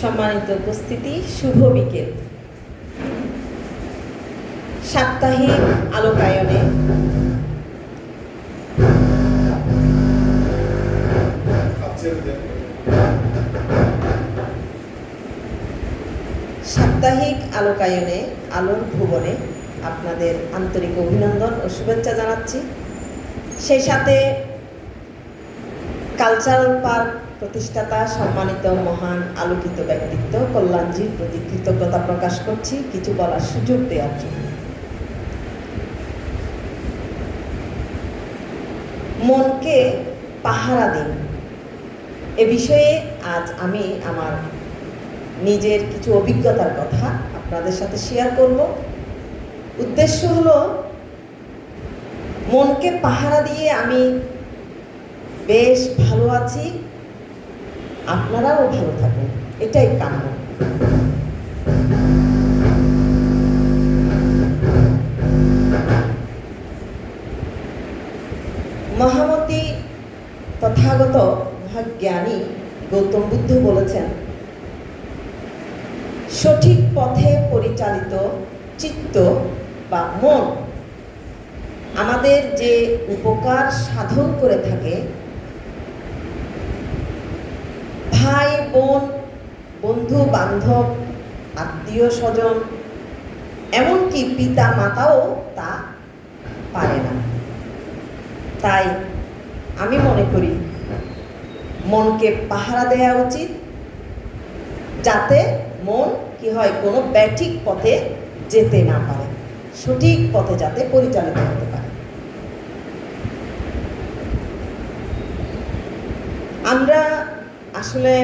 সম্মানিত উপস্থিতি, শুভ বিকেল। সাপ্তাহিক আলোকায়নে সাপ্তাহিক আলোকায়নে, আলোর ভুবনে আপনাদের আন্তরিক অভিনন্দন ও শুভেচ্ছা জানাচ্ছি। সেই সাথে কালচারাল পার্ক প্রতিষ্ঠাতা, সম্মানিত, মহান, আলোকিত ব্যক্তিত্ব, কল্যাণজির প্রতি কৃতজ্ঞতা প্রকাশ করছি। কিছু বলার সুযোগ দেওয়ার জন্য। মনকে পাহারা দিন। এ বিষয়ে আজ আমি আমার নিজের কিছু অভিজ্ঞতার কথা আপনাদের সাথে শেয়ার করব। উদ্দেশ্য হলো, মনকে পাহারা দিয়ে আমি বেশ ভালো আছি। আপনারাও ভালো থাকুন। এটাই কাম্য। মহামতি তথাগত মহাজ্ঞানী গৌতম বুদ্ধ বলেছেন, সঠিক পথে পরিচালিত চিত্ত বা মন আমাদের যে উপকার সাধন করে থাকে ভাই, বোন, বন্ধু, বান্ধব, আত্মীয় স্বজন, এমনকি পিতা মাতাও তা পারে না। তাই আমি মনে করি, মনকে পাহারা দেওয়া উচিত, যাতে মন কি হয় কোনো ব্যাঠিক পথে যেতে না পারে, সঠিক পথে যাতে পরিচালিত হতে পারে। আমরা আসলে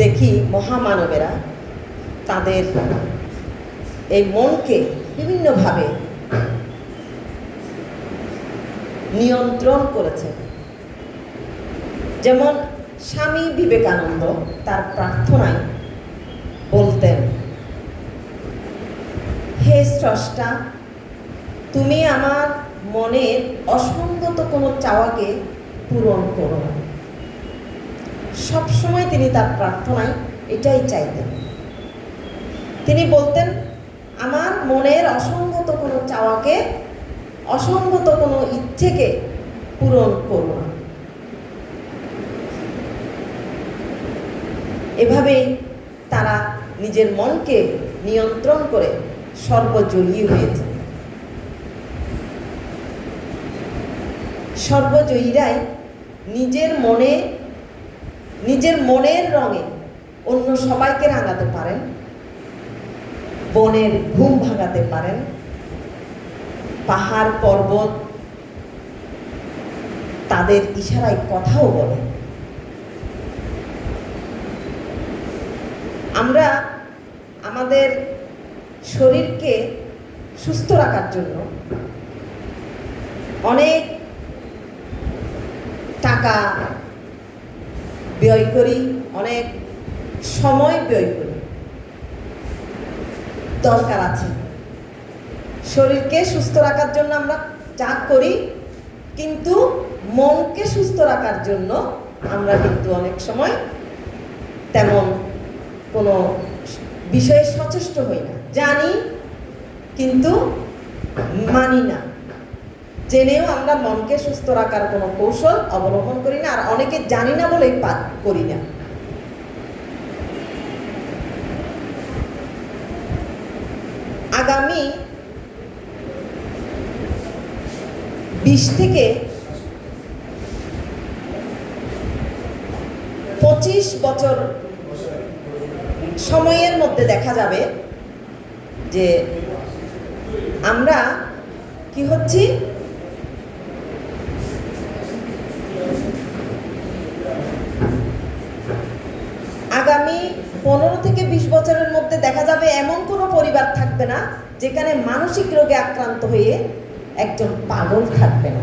দেখি মহামানবেরা তাদের এই মনকে বিভিন্নভাবে নিয়ন্ত্রণ করেছেন। যেমন স্বামী বিবেকানন্দ তার প্রার্থনায় বলতেন, হে স্রষ্টা, তুমি আমার মনের অসঙ্গত কোনো চাওয়াকে পূরণ করো সবসময় তিনি তার প্রার্থনায় এটাই চাইতেন। তিনি বলতেন, আমার মনের অসঙ্গত কোনো চাওয়াকে, অসঙ্গত কোনো ইচ্ছেকে পূরণ করো না। এভাবেই তারা নিজের মনকে নিয়ন্ত্রণ করে সর্বজয়ী হয়েছে। সর্বজয়ীরাই নিজের মনে নিজের মনের রঙে অন্য সবাইকে রাঙাতে পারেন, বনের ঘুম ভাঙাতে পারেন, পাহাড়, পর্বত তাদের ইশারায় কথাও বলে আমরা আমাদের শরীরকে সুস্থ রাখার জন্য অনেক টাকা ব্যয় করি, অনেক সময় ব্যয় করি। দরকার আছে। শরীরকে সুস্থ রাখার জন্য আমরা যা করি, কিন্তু মনকে সুস্থ রাখার জন্য আমরা কিন্তু অনেক সময় তেমন কোনো বিষয়ে সচেষ্ট হই না। জানি, কিন্তু মানি না। জেনেও আমরা মনকে সুস্থ রাখার কোনো কৌশল অবলম্বন করি না, আর অনেকে জানি না বলেই করি না। আগামী বিশ থেকে পঁচিশ বছর সময়ের মধ্যে দেখা যাবে যে আমরা কি হচ্ছি আগামী পনেরো থেকে বিশ বছরের মধ্যে দেখা যাবে এমন কোনো পরিবার থাকবে না যেখানে মানসিক রোগে আক্রান্ত হয়ে একজন পাগল থাকবে না।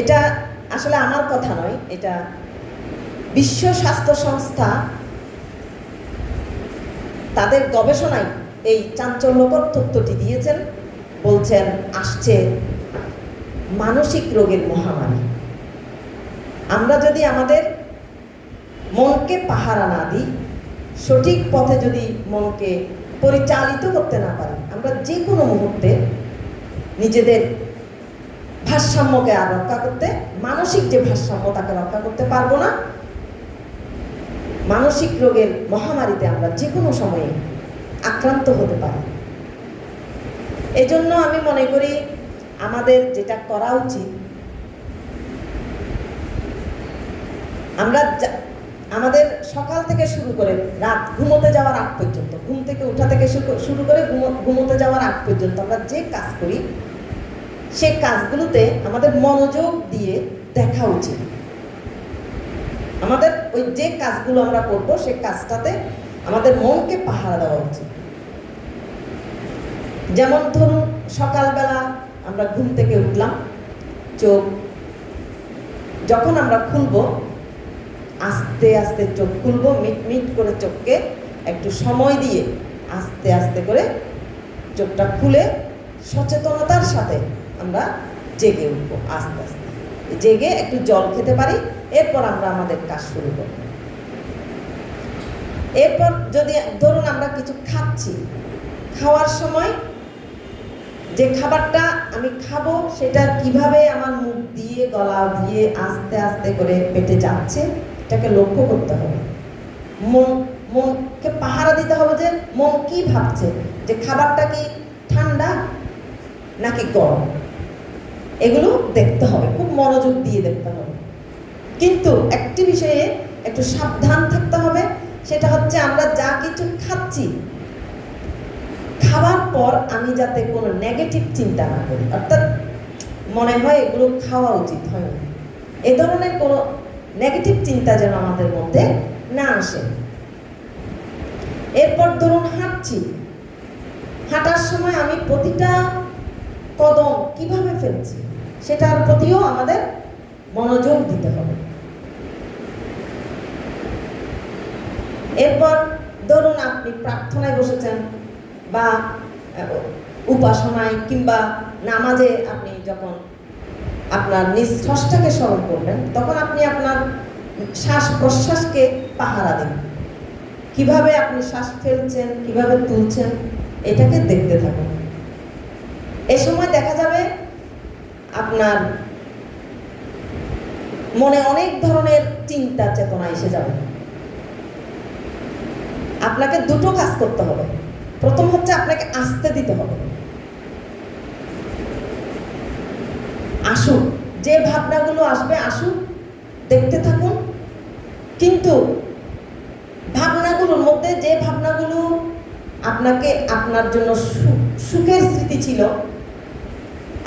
এটা আসলে আমার কথা নয়, এটা বিশ্ব স্বাস্থ্য সংস্থা তাদের গবেষণায় এই চাঞ্চল্যকর তথ্যটি দিয়েছেন, বলছেন, আসছে মানসিক রোগের মহামারী। আমরা যদি আমাদের মনকে পাহারা না দিই, সঠিক পথে যদি মনকে পরিচালিত করতে না পারি, আমরা যে কোনো মুহূর্তে নিজেদের ভারসাম্যকে আর রক্ষা করতে, মানসিক যে ভারসাম্য তাকে রক্ষা করতে পারব না, মানসিক রোগের মহামারীতে আমরা যে কোনো সময়ে আক্রান্ত হতে পারি। এজন্য আমি মনে করি আমাদের যেটা করা উচিত আমরা আমাদের সকাল থেকে শুরু করে রাত, ঘুমোতে যাওয়ার আগ পর্যন্ত, ঘুম থেকে ওঠা থেকে শুরু- করে ঘুমো- ঘুমোতে যাওয়ার আগ পর্যন্ত আমরা যে কাজ করি, সে কাজগুলোতে আমাদের মনোযোগ দিয়ে দেখা উচিত। আমাদের ওই যে কাজগুলো আমরা করব সেই কাজটাতে আমাদের মনকে পাহারা দেওয়া উচিত। যেমন ধরুন, সকালবেলা আমরা ঘুম থেকে উঠলাম, চোখ, যখন আমরা খুলবো আস্তে আস্তে চোখ খুলবো, মিট মিট করে চোখকে একটু সময় দিয়ে আস্তে আস্তে করে চোখটা খুলে সচেতনতার সাথে আমরা জেগে উঠবো আস্তে আস্তে। জেগে একটু জল খেতে পারি, এরপর আমরা আমাদের কাজ শুরু করব। এরপর যদি ধরুন আমরা কিছু খাচ্ছি, খাওয়ার সময় যে খাবারটা আমি খাব সেটা কীভাবে আমার মুখ দিয়ে, গলা দিয়ে আস্তে আস্তে করে পেটে যাচ্ছে এটাকে লক্ষ্য করতে হবে। মন, মনকে পাহারা দিতে হবে যে মন কি ভাবছে? যে খাবারটা কি ঠান্ডা নাকি গরম? এগুলো দেখতে হবে, খুব মনোযোগ দিয়ে দেখতে হবে। কিন্তু একটি বিষয়ে একটু সাবধান থাকতে হবে, সেটা হচ্ছে আমরা যা কিছু খাচ্ছি, খাওয়ার পর আমি যাতে কোনো নেগেটিভ চিন্তা না করি। অর্থাৎ মনে হয় এগুলো খাওয়া উচিত, হয় না। এ ধরনের কোনো নেগেটিভ চিন্তা যেন আমাদের মধ্যে না আসে। এরপর ধরুন হাঁটছি। হাঁটার সময় আমি প্রতিটা কদম কীভাবে ফেলছি, সেটার প্রতিও আমাদের মনোযোগ দিতে হবে। এরপর ধরুন আপনি প্রার্থনায় বসেছেন বা উপাসনায় কিংবা নামাজে আপনি যখন আপনার স্রষ্টাকে স্মরণ করবেন, তখন আপনি আপনার শ্বাস প্রশ্বাসকে পাহারা দিন কীভাবে আপনি শ্বাস ফেলছেন, কীভাবে তুলছেন, এটাকে দেখতে থাকুন। এ সময় দেখা যাবে আপনার মনে অনেক ধরনের চিন্তা, চেতনা এসে যাবে। আপনাকে দুটো কাজ করতে হবে। প্রথম হচ্ছে আপনাকে আসতে দিতে হবে। আসুক যে ভাবনাগুলো আসবে আসুক দেখতে থাকুন। কিন্তু ভাবনাগুলোর মধ্যে যে ভাবনাগুলো আপনাকে, আপনার জন্য সুখের স্মৃতি ছিল,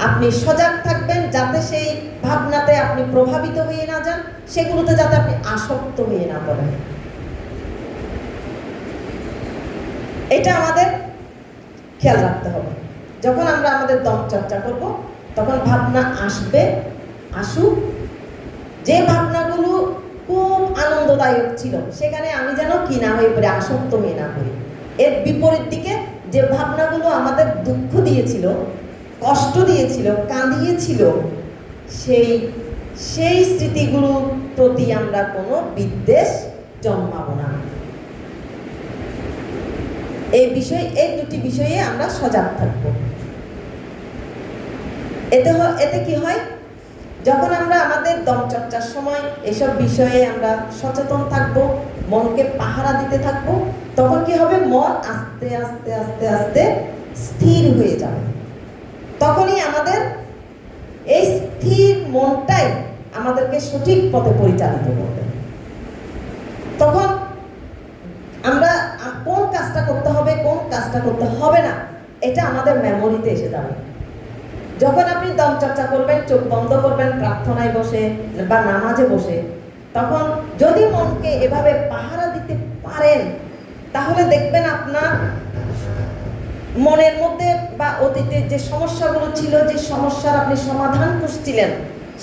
আপনি সজাগ থাকবেন যাতে সেই ভাবনাতে আপনি প্রভাবিত হয়ে না যান, সেগুলোতে যাতে আপনি আসক্ত হয়ে না পড়েন। এটা আমাদের খেয়াল রাখতে হবে। যখন আমরা আমাদের দম চর্চা করব তখন ভাবনা আসবে, আসুক। যে ভাবনাগুলো খুব আনন্দদায়ক ছিল, সেখানে আমি যেন কি না হয়ে পড়ে, আসক্ত হয়ে না করি এর বিপরীত দিকে যে ভাবনাগুলো আমাদের দুঃখ দিয়েছিল, কষ্ট দিয়েছিল, কাঁদিয়েছিল, সেই সেই স্মৃতিগুলোর প্রতি আমরা কোনো বিদ্বেষ জন্মাবো না। এই বিষয়, এই দুটি বিষয়ে আমরা সজাগ থাকব। এতে এতে কি হয়? যখন আমরা আমাদের দম চর্চার সময় এসব বিষয়ে আমরা সচেতন থাকব, মনকে পাহারা দিতে থাকব, তখন কি হবে? মন আস্তে আস্তে আস্তে আস্তে স্থির হয়ে যাবে। তখনই আমাদের এই স্থির মনটাই আমাদেরকে সঠিক পথে পরিচালিত করবে। তখন আমরা কোন কাজটা করতে হবে, কোন কাজটা করতে হবে না, এটা আমাদের মেমোরিতে এসে যাবে। যখন আপনি দম চর্চা করবেন, চোখ বন্ধ করবেন, প্রার্থনায় বসে বা নামাজে বসে, তখন যদি মনকে এভাবে পাহারা দিতে পারেন, তাহলে দেখবেন আপনার মনের মধ্যে বা অতীতে যে সমস্যাগুলো ছিল, যে সমস্যার আপনি সমাধান খুঁজছিলেন,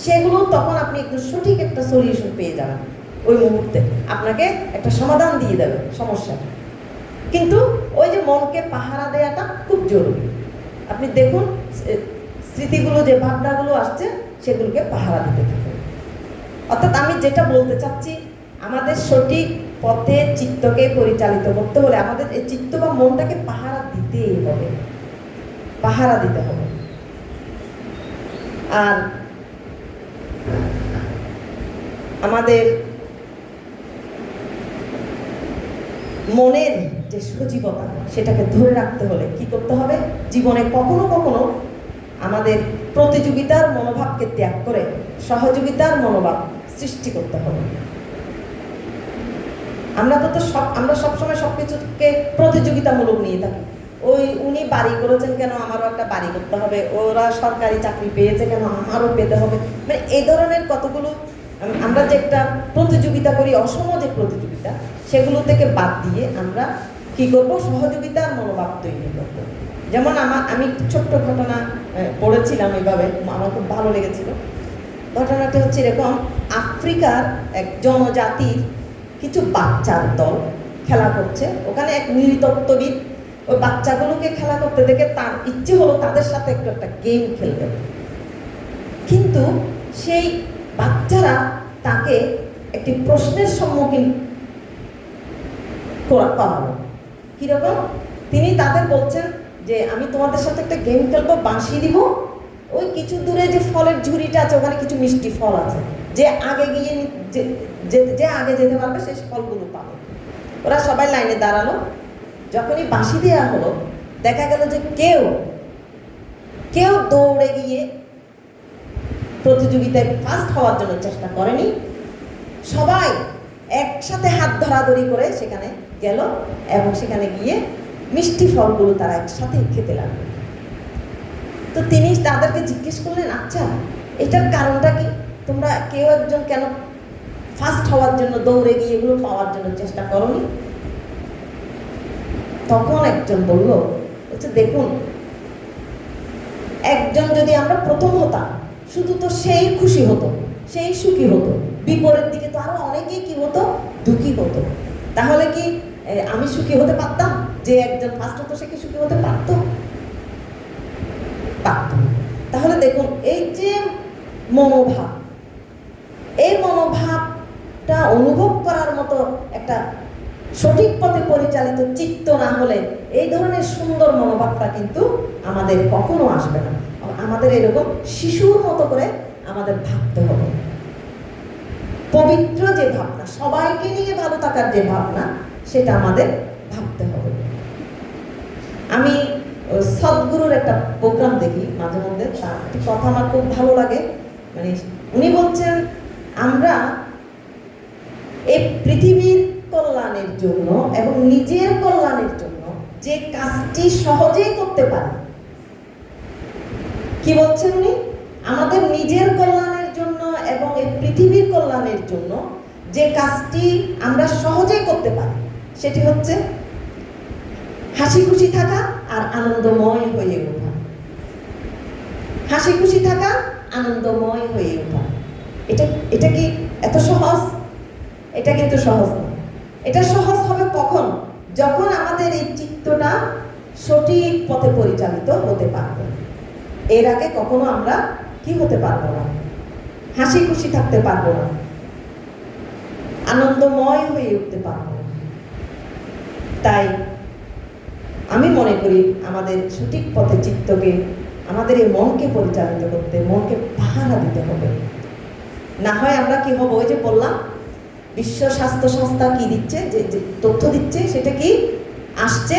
সেগুলো তখন আপনি একটু সঠিক একটা সলিউশন পেয়ে যাবেন। ওই মুহূর্তে আপনাকে একটা সমাধান দিয়ে দেবে সমস্যা। কিন্তু ওই যে মনকে পাহারা দেওয়াটা খুব জরুরি। আপনি দেখুন স্মৃতিগুলো, যে ভাবনাগুলো আসছে, সেগুলোকে পাহারা দিতে থাকুন অর্থাৎ আমি যেটা বলতে চাচ্ছি, আমাদের সঠিক পথে চিত্তকে পরিচালিত করতে হলে আমাদের এই চিত্ত বা মনটাকে পাহারা দিতেই হবে। পাহারা দিতে হবে। আর আমাদের মনের যে সজীবতা, সেটাকে ধরে রাখতে হলে কি করতে হবে? জীবনে কখনো কখনো আমাদের প্রতিযোগিতার মনোভাবকে ত্যাগ করে সহযোগিতার মনোভাব সৃষ্টি করতে হবে। আমরা তো তো সব, আমরা সবসময় সব কিছুকে প্রতিযোগিতামূলক নিয়ে থাকি। ওই উনি বাড়ি করেছেন কেন, আমারও একটা বাড়ি করতে হবে, ওরা সরকারি চাকরি পেয়েছে কেন, আমারও পেতে হবে। মানে এই ধরনের কতগুলো আমরা যে একটা প্রতিযোগিতা করি, অসম যে প্রতিযোগিতা, সেগুলো থেকে বাদ দিয়ে আমরা কি করব? সহযোগিতার মনোভাব তৈরি করব। যেমন আমার, আমি ছোট্ট ঘটনা পড়েছিলাম এইভাবে, আমার খুব ভালো লেগেছিল। ঘটনাটি হচ্ছে এরকম, আফ্রিকার এক জনজাতির কিছু বাচ্চার দল খেলা করছে। ওখানে এক নৃতত্ত্ববিদ, ওই বাচ্চাগুলোকে খেলা করতে দেখে তার ইচ্ছে হলো তাদের সাথে একটু একটা গেম খেলবে। কিন্তু সেই বাচ্চারা তাকে একটি প্রশ্নের সম্মুখীন করা- করালো। কীরকম? তিনি তাদের বলছেন যে আমি তোমাদের সাথে একটা গেম খেলব, বাঁশি দিব। ওই কিছু দূরে যে ফলের ঝুড়িটা আছে, ওখানে কিছু মিষ্টি ফল আছে। যে আগে গিয়ে যে আগে যেতে পারবে সেই ফলগুলো পাবে। ওরা সবাই লাইনে দাঁড়াল। যখনই বাঁশি দেওয়া হলো, দেখা গেল যে কেউ কেউ দৌড়ে গিয়ে প্রতিযোগিতায় ফার্স্ট হওয়ার জন্য চেষ্টা করেনি। সবাই একসাথে হাত ধরাধরি করে সেখানে গেল এবং সেখানে গিয়ে মিষ্টি ফলগুলো তারা একসাথে খেতে লাগল। তো তিনি তাদেরকে জিজ্ঞেস করলেন আচ্ছা এটার কারণটা কি? তোমরা কেউ একজন কেন ফার্স্ট হওয়ার জন্য দৌড়ে গিয়ে এগুলো পাওয়ার জন্য চেষ্টা করনি? তখন একজন বলল হচ্ছে দেখুন, একজন যদি আমরা প্রথম হতাম, শুধু তো সেই খুশি হতো, সেই সুখী হতো, বিপরীত দিকে তো আরও অনেকেই কি হতো? দুঃখী হতো। তাহলে কি আমি সুখী হতে পারতাম? যে একজন ফার্স্ট হতো সে কি সুখী হতে পারতো। তাহলে দেখুন, এই যে মনোভাব, এই মনোভাবটা অনুভব করার মতো একটা সঠিক পথে পরিচালিত চিত্ত না হলে এই ধরনের সুন্দর মনোভাবটা কিন্তু আমাদের কখনো আসবে না। আমাদের এরকম শিশুর মতো করে আমাদের ভাবতে হবে। পবিত্র যে ভাবনা, সবাইকে নিয়ে ভালো থাকার যে ভাবনা, সেটা আমাদের ভাবতে হবে আমি আহ, সদ্গুরুর একটা প্রোগ্রাম দেখি মাঝে মধ্যে। তার একটি কথা আমার খুব ভালো লাগে। মানে উনি বলছেন, আমরা এই পৃথিবীর কল্যাণের জন্য এবং নিজের কল্যাণের জন্য যে কাজটি সহজেই করতে পারি। কি বলছেন উনি? আমাদের নিজের কল্যাণের জন্য এবং এই পৃথিবীর কল্যাণের জন্য যে কাজটি আমরা সহজেই করতে পারি, সেটি হচ্ছে হাসি খুশি থাকা আর আনন্দময় হয়ে ওঠা। হাসি খুশি থাকা, আনন্দময় হয়ে ওঠা। এটা এটা কি এত সহজ? এটা কিন্তু সহজ না। এটা সহজ হবে কখন? যখন আমাদের এই চিত্তটা সঠিক পথে পরিচালিত হতে পারবে। এর আগে কখনো আমরা কি হতে পারব না? হাসি খুশি থাকতে পারব না। আনন্দময় হয়ে উঠতে পারব তাই আমি মনে করি আমাদের সঠিক পথে চিত্তকে, আমাদের এই মনকে পরিচালিত করতে, মনকে পাহারা দিতে হবে। না হয় আমরা কি হব? ওই যে বললাম, বিশ্ব স্বাস্থ্য সংস্থা কি দিচ্ছে? যে তথ্য দিচ্ছে, সেটা কি? আসছে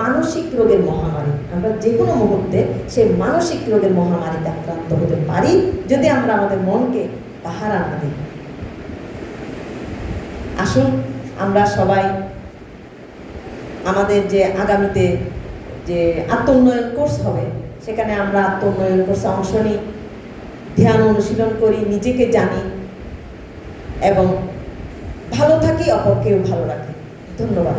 মানসিক রোগের মহামারী। আমরা যে কোনো মুহূর্তে সেই মানসিক রোগের মহামারীতে আক্রান্ত হতে পারি যদি আমরা আমাদের মনকে পাহারা না দিই। আসুন, আমরা সবাই আমাদের যে আগামীতে যে আত্মোন্নয়ন কোর্স হবে, সেখানে আমরা আত্মোন্নয়ন কোর্সে অংশ নিই, ধ্যান অনুশীলন করি, নিজেকে জানি এবং ভালো থাকি, অপরকেও ভালো রাখি। ধন্যবাদ।